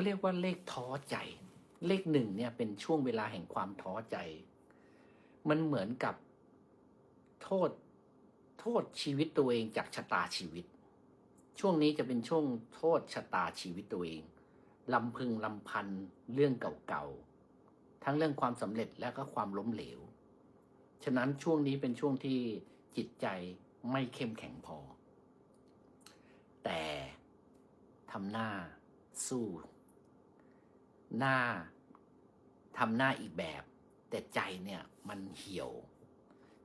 เขาเรียกว่าเลขท้อใจ เลขหนึ่งเนี่ยเป็นช่วงเวลาแห่งความท้อใจ มันเหมือนกับโทษโทษชีวิตตัวเองจากชะตาชีวิต ช่วงนี้จะเป็นช่วงโทษชะตาชีวิตตัวเองลำพึงลำพันเรื่องเก่าๆ ทั้งเรื่องความสำเร็จและก็ความล้มเหลว ฉะนั้นช่วงนี้เป็นช่วงที่จิตใจไม่เข้มแข็งพอ แต่ทำหน้าสู้ หน้าทำหน้าอีกแบบ แต่ใจเนี่ยมันเหี่ยว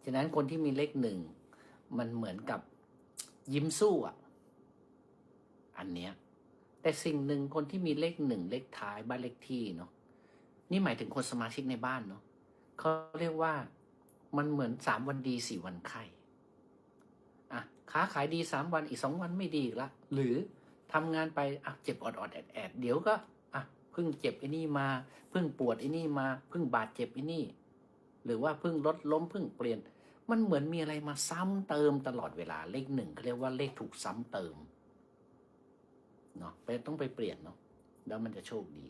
ฉะนั้นคนที่มีเลขหนึ่ง มันเหมือนกับยิ้มสู้อะ อันเนี้ยแต่สิ่งหนึ่งคนที่มีเลขหนึ่งเลขท้ายบ้านเลขที่เนาะนี่หมายถึงคนสมาชิกในบ้านเนาะเขาเรียกว่ามันเหมือนสามวันดีสี่วันไข้อะค้าขายดีสามวันอีกสองวันไม่ดีอีกละหรือทำงานไปอะเจ็บอดอดแอดแอดเดี๋ยวก็ เพิ่งเจ็บไอ้นี่มาเพิ่งปวดไอ้นี่มาเพิ่งบาดเจ็บไอ้นี่ หรือว่าเพิ่งลดล้มเพิ่งเปลี่ยน มันเหมือนมีอะไรมาซ้ำเติมตลอดเวลาเลขหนึ่งเขาเรียกว่าเลขถูกซ้ำเติมเนาะไปต้องไปเปลี่ยนเนาะแล้วมันจะโชคดี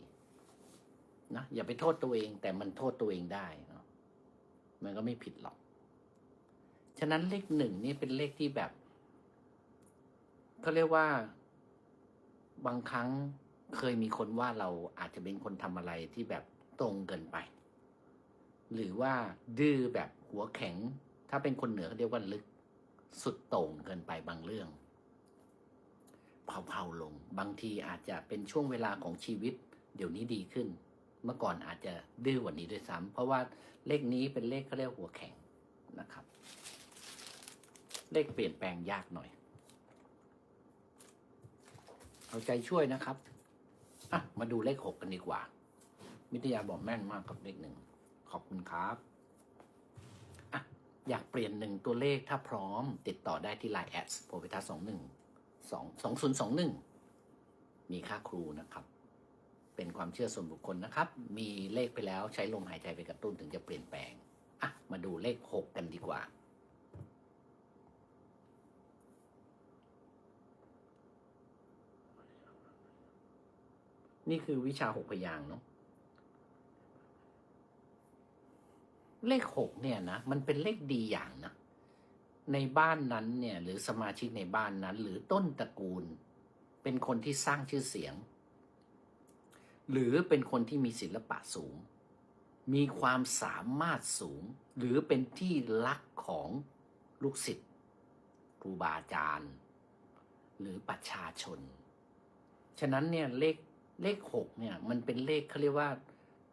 นะอย่าไปโทษตัวเองแต่มันโทษตัวเองได้เนาะมันก็ไม่ผิดหรอกฉะนั้นเลขหนึ่งนี่เป็นเลขที่แบบเขาเรียกว่าบางครั้ง เคยมีคนว่าเราอาจจะเป็นคนทำอะไรที่แบบตรงเกินไป หรือว่าดื้อแบบหัวแข็ง ถ้าเป็นคนเหนือเขาเรียกว่าลึก สุดโต่งเกินไปบางเรื่องเผาๆลง บางทีอาจจะเป็นช่วงเวลาของชีวิต เดี๋ยวนี้ดีขึ้น เมื่อก่อนอาจจะดื้อกว่านี้ด้วยซ้ำเพราะว่าเลขนี้เป็นเลขเขาเรียกหัวแข็งนะครับ เลขเปลี่ยนแปลงยากหน่อย เอาใจช่วยนะครับ อะมาดูเลขหกกันดีกว่าวิทยาบอกแม่นมากกับเลขหนึ่ง ขอบคุณครับอะอยากเปลี่ยนหนึ่งตัวเลขถ้าพร้อม ติดต่อได้ที่ Line แอดโพพิทัสสองหนึ่งสองสองศูนย์สองหนึ่งมีค่าครูนะครับ เป็นความเชื่อส่วนบุคคลนะครับ มีเลขไปแล้วใช้ลมหายใจไปกระตุ้นถึงจะเปลี่ยนแปลงอะมาดูเลขหกกันดีกว่า นี่คือวิชาหกพยางค์เนาะเลขหกเนี่ยนะมันเป็นเลขดีอย่างนะในบ้านนั้นเนี่ยหรือสมาชิกในบ้านนั้น หรือต้นตระกูล เป็นคนที่สร้างชื่อเสียง หรือเป็นคนที่มีศิลปะสูง มีความสามารถสูง หรือเป็นที่รักของลูกศิษย์ครูบาอาจารย์ หรือประชาชน ฉะนั้นเนี่ยเลข เลขหกเนี่ย มันเป็นเลขเขาเรียกว่า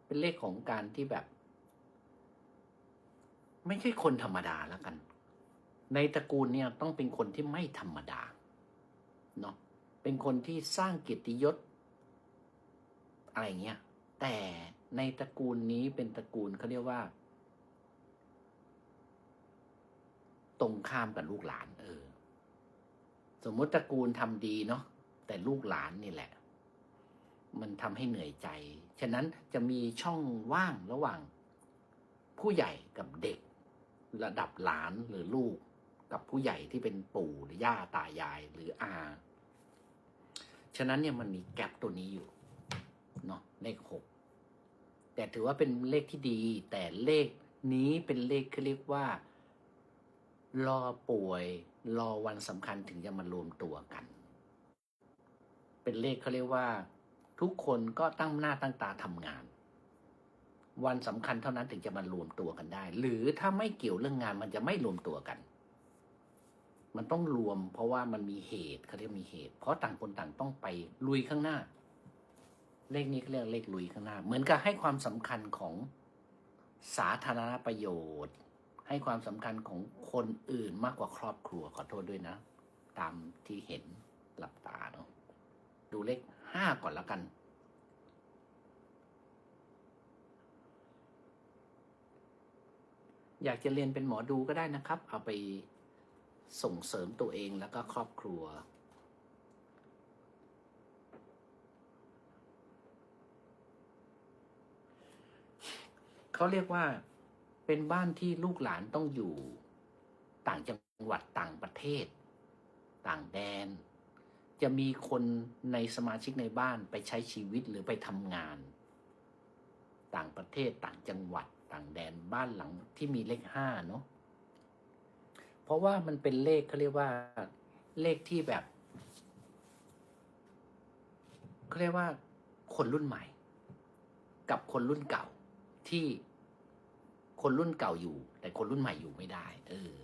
เป็นเลขของการที่แบบ ไม่ใช่คนธรรมดาแล้วกัน ในตระกูลเนี่ยต้องเป็นคนที่ไม่ธรรมดาเนาะเป็นคนที่สร้างเกียรติยศ อะไรเงี้ยแต่ในตระกูลนี้เป็นตระกูลเขาเรียกว่า ตรงข้ามกับลูกหลาน เออ สมมติตระกูลทำดีเนาะแต่ลูกหลานนี่แหละ มันทำให้เหนื่อยใจ ฉะนั้นจะมีช่องว่างระหว่าง ผู้ใหญ่กับเด็ก ระดับหลานหรือลูก กับผู้ใหญ่ที่เป็นปู่หรือย่าตายายหรืออา ฉะนั้นเนี่ยมันมีแกลบตัวนี้อยู่เนาะเลขหกแต่ถือว่าเป็นเลขที่ดี แต่เลขนี้เป็นเลขเขาเรียกว่า รอป่วย รอวันสำคัญถึงจะมารวมตัวกัน เป็นเลขเขาเรียกว่า ทุกคนก็ตั้งหน้าตั้งตาทำงาน วันสำคัญเท่านั้นถึงจะมารวมตัวกันได้ หรือถ้าไม่เกี่ยวเรื่องงานมันจะไม่รวมตัวกัน มันต้องรวม เพราะว่ามันมีเหตุเขาเรียกมีเหตุ เพราะต่างคนต่างต้องไปลุยข้างหน้า เลขนี้เขาเรียกเลขลุยข้างหน้า เหมือนกับให้ความสำคัญของสาธารณประโยชน์ ให้ความสำคัญของคนอื่นมากกว่าครอบครัวขอโทษด้วยนะ ตามที่เห็นหลับตาเนาะดูเลข ห้าก่อนล้วกัน อยากจะเรียนเป็นหมอดูก็ได้นะครับ เอาไปส่งเสริมตัวเองแล้วก็ครอบครัว เขาเรียกว่าเป็นบ้านที่ลูกหลานต้องอยู่ ต่างจังหวัดต่างประเทศ ต่างแดน จะมีคนในสมาชิกในบ้านไปใช้ชีวิตหรือไปทำงาน ต่างประเทศต่างจังหวัดต่างแดนบ้านหลังที่มีเลขห้าเนาะเพราะว่ามันเป็นเลขเขาเรียกว่าเลขที่แบบเขาเรียกว่าคนรุ่นใหม่ กับคนรุ่นเก่าที่คนรุ่นเก่าอยู่ แต่คนรุ่นใหม่อยู่ไม่ได้ เออ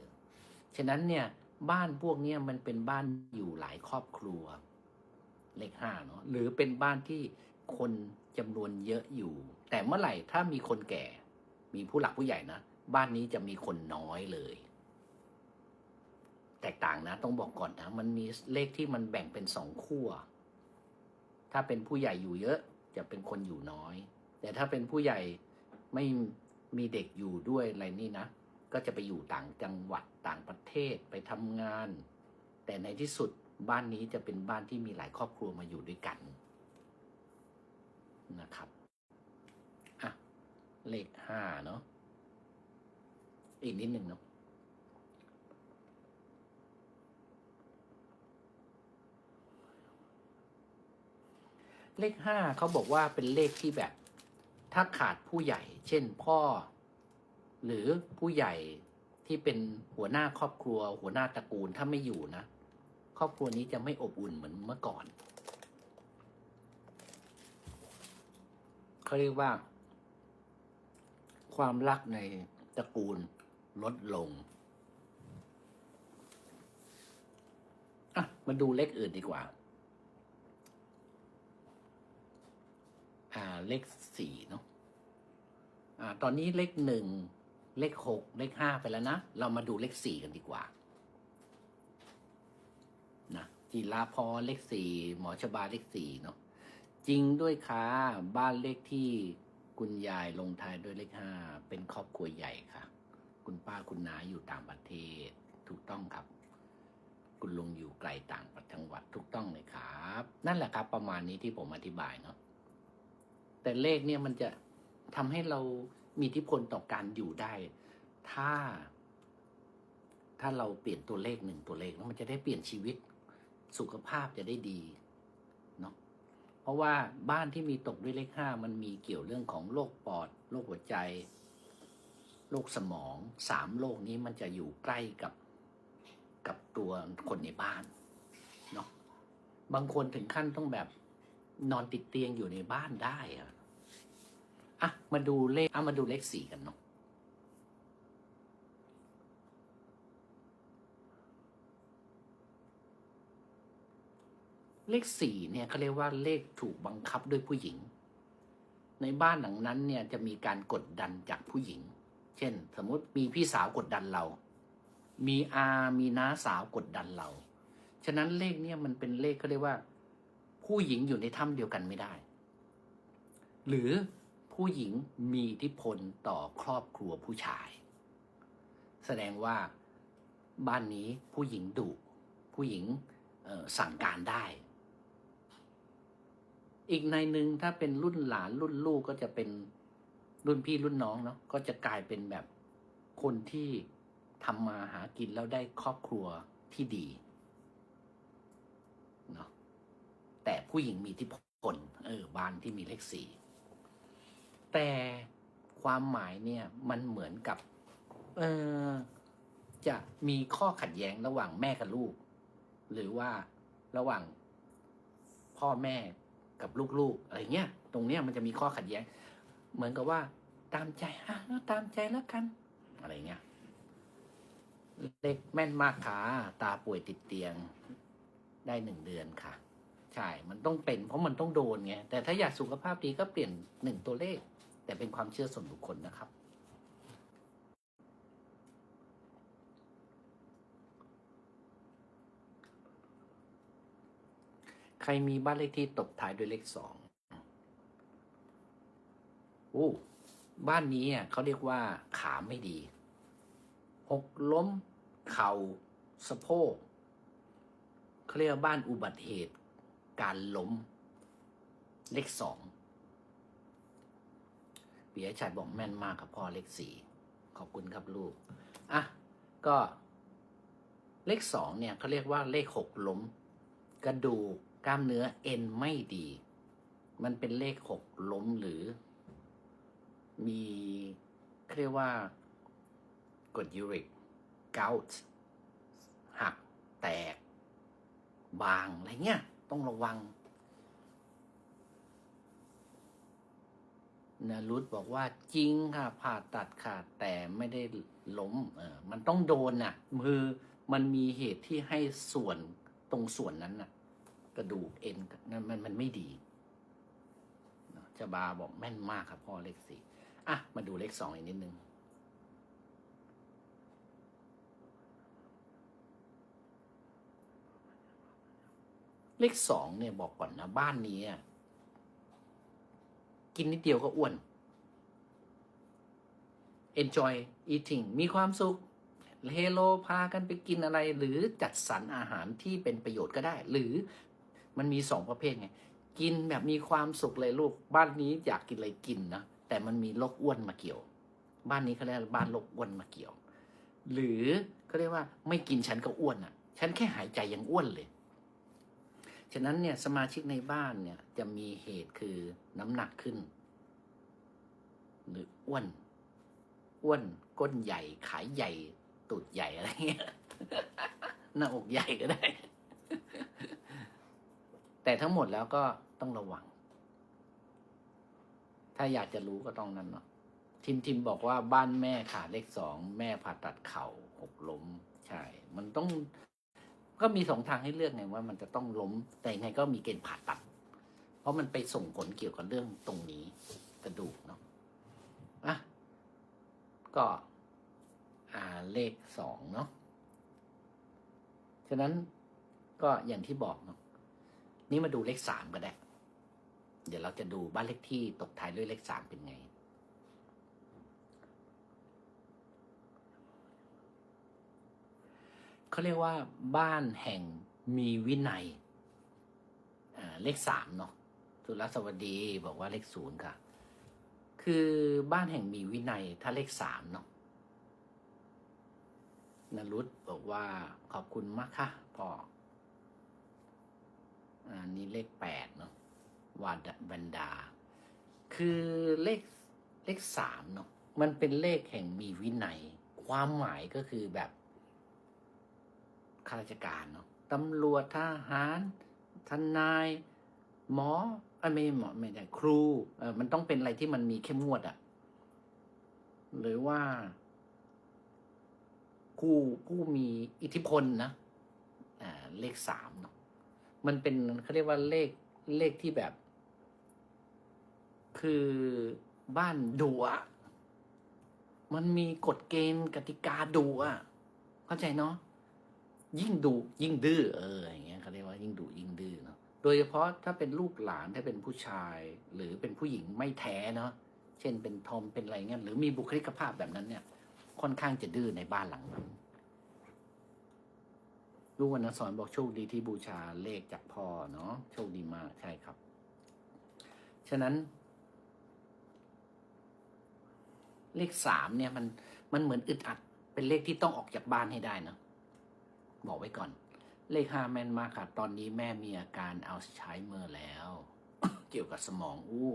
ฉะนั้นเนี่ย บ้านพวกเนี้ยมันเป็นบ้านอยู่หลายครอบครัว เลขห้าเนาะหรือเป็นบ้านที่คนจำนวนเยอะอยู่ แต่เมื่อไหร่ถ้ามีคนแก่ มีผู้หลักผู้ใหญ่นะบ้านนี้จะมีคนน้อยเลย แตกต่างนะ ต้องบอกก่อนนะ มันมีเลขที่มันแบ่งเป็นสองขั้วถ้าเป็นผู้ใหญ่อยู่เยอะ จะเป็นคนอยู่น้อย แต่ถ้าเป็นผู้ใหญ่ไม่มีเด็กอยู่ด้วยอะไรนี่นะก็จะไปอยู่ต่างจังหวัด ต่างประเทศไปทำงาน แต่ในที่สุดบ้านนี้จะเป็นบ้านที่มีหลายครอบครัวมาอยู่ด้วยกันนะครับอะเลขห้าเนาะอีกนิดหนึ่งเนาะเลขห้าเขาบอกว่าเป็นเลขที่แบบ ถ้าขาดผู้ใหญ่ เช่นพ่อ หรือผู้ใหญ่ ที่เป็นหัวหน้าครอบครัว หัวหน้าตระกูลถ้าไม่อยู่นะครอบครัวนี้จะไม่อบอุ่นเหมือนเมื่อก่อนเขาเรียกว่า ความรักในตระกูลลดลงอะมาดูเลขอื่นดีกว่า อ่าเลขสี่เนาะอ่า ตอนนี้เลขหนึ่ง เลขหกเลขห้าไปแล้วนะ เรามาดูเลขสี่กันดีกว่านะจิราพรเลขสี่หมอชบาเลขสี่เนาะจริงด้วยค่ะบ้านเลขที่คุณยายลงท้ายด้วยเลขห้าเป็นครอบครัวใหญ่ค่ะ คุณป้าคุณน้าอยู่ต่างประเทศ ถูกต้องครับ คุณลุงอยู่ไกลต่างจังหวัดถูกต้องเลยครับ นั่นแหละครับ ประมาณนี้ที่ผมอธิบายเนาะแต่เลขเนี่ยมันจะทำให้เรา มีอิทธิพลต่อการอยู่ได้ ถ้า ถ้าเราเปลี่ยนตัวเลขหนึ่งตัวเลขแล้วมันจะได้เปลี่ยนชีวิตสุขภาพจะได้ดีเนาะเพราะว่าบ้านที่มีตกด้วยเลขห้ามันมีเกี่ยวเรื่องของโรคปอดโรคหัวใจโรคสมองสามโรคนี้มันจะอยู่ใกล้กับกับตัวคนในบ้านเนาะบางคนถึงขั้นต้องแบบนอนติดเตียงอยู่ในบ้านได้อะ อะมาดูเลขอะมาดูเลขสี่กันเนาะเลขสี่เนี่ยเขาเรียกว่าเลขถูกบังคับด้วยผู้หญิง ในบ้านหลังนั้นเนี่ยจะมีการกดดันจากผู้หญิง เช่น สมมติมีพี่สาวกดดันเรา มีอามีน้าสาวกดดันเรา ฉะนั้นเลขเนี่ยมันเป็นเลขเขาเรียกว่า ผู้หญิงอยู่ในถ้ำเดียวกันไม่ได้ หรือ ผู้หญิงมีอิทธิพลต่อครอบครัวผู้ชาย แสดงว่าบ้านนี้ผู้หญิงดุผู้หญิงสั่งการได้ อีกในหนึ่งถ้าเป็นรุ่นหลานรุ่นลูกก็จะเป็นรุ่นพี่รุ่นน้องเนาะก็จะกลายเป็นแบบคนที่ทำมาหากินแล้วได้ครอบครัวที่ดีเนาะแต่ผู้หญิงมีอิที่พลเออบ้านที่มีเลขสี่ แต่ความหมายเนี่ยมันเหมือนกับ เออจะมีข้อขัดแย้งระหว่างแม่กับลูก หรือว่าระหว่างพ่อแม่กับลูกๆอะไรเงี้ย ตรงเนี้ยมันจะมีข้อขัดแย้ง เหมือนกับว่า ตามใจอะตามใจแล้วกัน อะไรเงี้ยเล็กแม่นมากค่ะตาป่วยติดเตียง ได้หนึ่งเดือนค่ะ ใช่ มันต้องเป็น เพราะมันต้องโดนไง แต่ถ้าอยากสุขภาพดีก็เปลี่ยนหนึ่งตัวเลข แต่เป็นความเชื่อส่วนบุคคลนะครับ ใครมีบ้านเลขที่ตบท้ายด้วยเลขสองโอ้บ้านนี้อะเขาเรียกว่าขาไม่ดี หกล้ม เข่าสะโพกเขาเรียกว่าบ้านอุบัติเหตุ การล้ม เลขสอง ปียชัดบอกแม่นมากครับพ่อเลขสี่ขอบคุณครับลูก อะ ก็เลขสองเนี่ยเขาเรียกว่าเลขหกล้ม กระดูกกล้ามเนื้อเอ็นไม่ดี มันเป็นเลขหกล้มหรือ มีเรียกว่ากรดยูริกเกาต์หัก แตก บาง อะไรเงี้ย ต้องระวัง นารุตบอกว่าจริงค่ะผ่าตัดค่ะแต่ไม่ได้ล้มเออมันต้องโดนน่ะมือมันมีเหตุที่ให้ส่วนตรงส่วนนั้นน่ะ กระดูกเอ็นนั่นมันมันไม่ดีจะบาบอกแม่นมากครับพ่อเลขสี่อะ มาดูเลขสองอีกนิดนึงเลขสองเนี่ยบอกก่อนนะบ้านนี้อะ กินนิดเดียวก็อ้วน enjoy eating มีความสุขเฮโลพากันไปกินอะไร หรือจัดสรรอาหารที่เป็นประโยชน์ก็ได้ หรือมันมีสองประเภทไง กินแบบมีความสุขเลยลูก บ้านนี้อยากกินอะไรกินนะ แต่มันมีโรคอ้วนมาเกี่ยว บ้านนี้เขาเรียกบ้านโรคอ้วนมาเกี่ยว หรือเขาเรียกว่าไม่กินฉันก็อ้วนอะ ฉันแค่หายใจยังอ้วนเลย ฉะนั้นเนี่ยสมาชิกในบ้านเนี่ยจะมีเหตุคือน้ำหนักขึ้น หรืออ้วนอ้วนก้นใหญ่ขายใหญ่ตูดใหญ่อะไรเงี้ยหน้าอกใหญ่ก็ได้ แต่ทั้งหมดแล้วก็ต้องระวัง ถ้าอยากจะรู้ก็ต้องนั่นเนาะทิมทิมบอกว่าบ้านแม่ขาเลขสอง แม่ผ่าตัดเข่าหกล้ม ใช่ มันต้อง ก็มีสองทางให้เลือกไงว่ามันจะต้องล้มแต่ยังไงก็มีเกณฑ์ผ่าตัด เพราะมันไปส่งผลเกี่ยวกับเรื่องตรงนี้กระดูกเนาะอะก็อ่าเลขสองเนาะฉะนั้นก็อย่างที่บอกเนาะนี่มาดูเลขสามก็ได้ เดี๋ยวเราจะดูบ้านเลขที่ตกท้ายด้วยเลขสามเป็นไง เขาเรียกว่า บ้านแห่งมีวินัยเลขสามเนาะสุรสวัสดีบอกว่าเลขศูนย์ค่ะ คือบ้านแห่งมีวินัย ถ้าเลขสามเนาะนรุตบอกว่าขอบคุณมากค่ะพ่ออันนี้เลขแปดเนาะวาดบันดา คือเลขเลขสามเนาะมันเป็นเลขแห่งมีวินัย ความหมายก็คือแบบ ข้าราชการเนาะตำรวจทหารทนาย หมอไม่หมอไม่ใช่ครูเออมันต้องเป็นอะไรที่มันมีเข้มงวดอะหรือว่าผู้ผู้มีอิทธิพลนะอ่าเลขสามเนาะมันเป็นเขาเรียกว่าเลขเลขที่แบบ คือบ้านดุอะมันมีกฎเกณฑ์กติกาดุอะเข้าใจเนาะ ยิ่งดุยิ่งดื้อเอออย่างเงี้ยเขาเรียกว่ายิ่งดุยิ่งดื้อเนาะโดยเฉพาะถ้าเป็นลูกหลานถ้าเป็นผู้ชาย หรือเป็นผู้หญิงไม่แท้เนาะเช่นเป็นทอมเป็นอะไรเงี้ยหรือมีบุคลิกภาพแบบนั้นเนี่ย ค่อนข้างจะดื้อในบ้านหลังนั้นลูกวรรณสอนบอกโชคดีที่บูชาเลขจากพ่อเนาะโชคดีมากใช่ครับ ฉะนั้น เลขสามเนี่ยมันมันเหมือนอึดอัดเป็นเลขที่ต้องออกจากบ้านให้ได้นะ บอกไว้ก่อน เลขห้าแม่นมากค่ะ ตอนนี้แม่มีอาการอัลไซเมอร์แล้ว เกี่ยวกับสมองอู้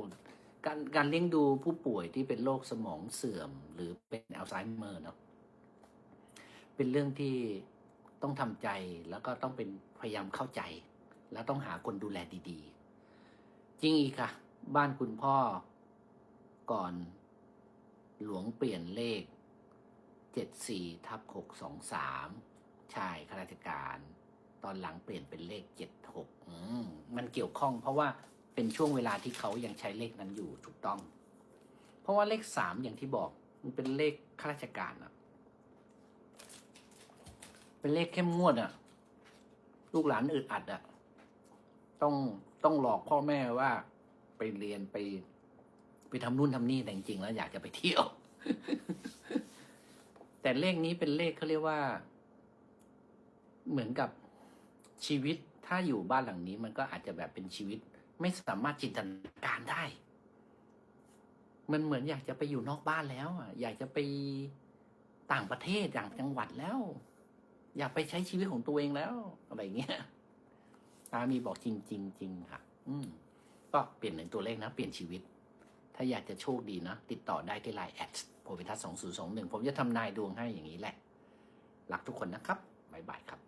การการเลี้ยงดูผู้ป่วยที่เป็นโรคสมองเสื่อม หรือเป็นอัลไซเมอร์เนาะเป็นเรื่องที่ต้องทำใจแล้วก็ต้องเป็นพยายามเข้าใจ แล้วต้องหาคนดูแลดีๆ จริงอีกค่ะ บ้านคุณพ่อก่อนหลวงเปลี่ยนเลข 74ทับ623 ช่ข้าราชการ ตอนหลังเปลี่ยนเป็นเลขเจ็ดหกมันเกี่ยวข้องเพราะว่าเป็นช่วงเวลาที่เขายังใช้เลขนั้นอยู่ถูกต้อง เพราะว่าเลขสามอย่างที่บอก มันเป็นเลขข้าราชการอะเป็นเลขเข้มงวดอะลูกหลานอึดอัดอะต้องต้องหลอกพ่อแม่ว่าไปเรียนไป ไปทำนู่นทำนี่แต่จริงๆแล้วอยากจะไปเที่ยว แต่เลขนี้เป็นเลขเขาเรียกว่า เหมือนกับชีวิตถ้าอยู่บ้านหลังนี้มันก็อาจจะแบบเป็นชีวิต ไม่สามารถจินตนาการได้ มันเหมือนอยากจะไปอยู่นอกบ้านแล้วอะอยากจะไปต่างประเทศต่างจังหวัดแล้ว อยากไปใช้ชีวิตของตัวเองแล้วอะไรเงี้ยามีบอกจริงจริงจริงค่ะ อืมก็เปลี่ยนหนึ่งตัวเลขนะ เปลี่ยนชีวิต ถ้าอยากจะโชคดีนะ ติดต่อได้ที่ไลน์แอดโพพิทัศสองศูนย์สองหนึ่งผมจะทำนายดวงให้อย่างนี้แหละรักทุกคนนะครับ บ๊ายบายครับ